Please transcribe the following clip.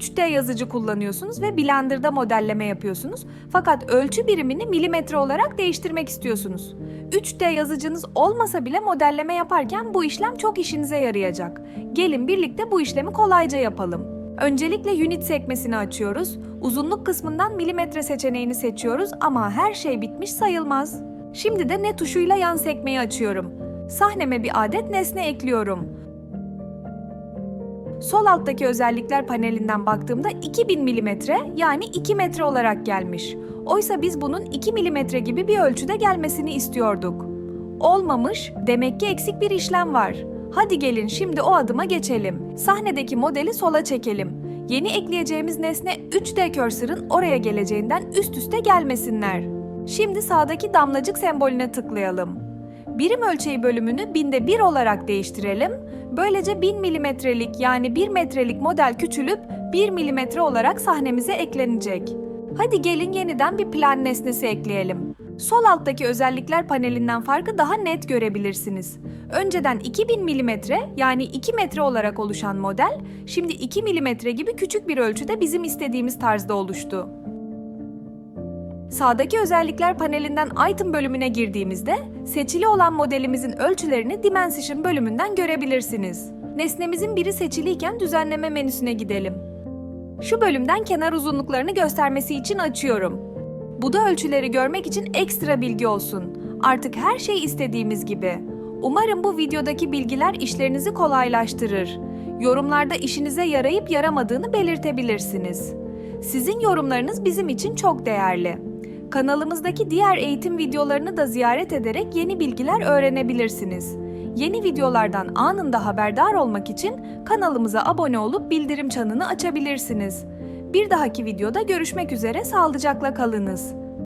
3D yazıcı kullanıyorsunuz ve Blender'da modelleme yapıyorsunuz. Fakat ölçü birimini milimetre olarak değiştirmek istiyorsunuz. 3D yazıcınız olmasa bile modelleme yaparken bu işlem çok işinize yarayacak. Gelin birlikte bu işlemi kolayca yapalım. Öncelikle unit sekmesini açıyoruz. Uzunluk kısmından milimetre seçeneğini seçiyoruz ama her şey bitmiş sayılmaz. Şimdi de ne tuşuyla yan sekmeyi açıyorum. Sahneme bir adet nesne ekliyorum. Sol alttaki özellikler panelinden baktığımda 2000 milimetre yani 2 metre olarak gelmiş. Oysa biz bunun 2 milimetre gibi bir ölçüde gelmesini istiyorduk. Olmamış, demek ki eksik bir işlem var. Hadi gelin şimdi o adıma geçelim. Sahnedeki modeli sola çekelim. Yeni ekleyeceğimiz nesne 3D cursor'ın oraya geleceğinden üst üste gelmesinler. Şimdi sağdaki damlacık sembolüne tıklayalım. Birim ölçeği bölümünü binde bir olarak değiştirelim. Böylece 1000 milimetrelik yani 1 metrelik model küçülüp 1 milimetre olarak sahnemize eklenecek. Hadi gelin yeniden bir plan nesnesi ekleyelim. Sol alttaki özellikler panelinden farkı daha net görebilirsiniz. Önceden 2000 milimetre yani 2 metre olarak oluşan model, şimdi 2 milimetre gibi küçük bir ölçüde bizim istediğimiz tarzda oluştu. Sağdaki özellikler panelinden item bölümüne girdiğimizde seçili olan modelimizin ölçülerini Dimension bölümünden görebilirsiniz. Nesnemizin biri seçiliyken düzenleme menüsüne gidelim. Şu bölümden kenar uzunluklarını göstermesi için açıyorum. Bu da ölçüleri görmek için ekstra bilgi olsun. Artık her şey istediğimiz gibi. Umarım bu videodaki bilgiler işlerinizi kolaylaştırır. Yorumlarda işinize yarayıp yaramadığını belirtebilirsiniz. Sizin yorumlarınız bizim için çok değerli. Kanalımızdaki diğer eğitim videolarını da ziyaret ederek yeni bilgiler öğrenebilirsiniz. Yeni videolardan anında haberdar olmak için kanalımıza abone olup bildirim çanını açabilirsiniz. Bir dahaki videoda görüşmek üzere sağlıcakla kalınız.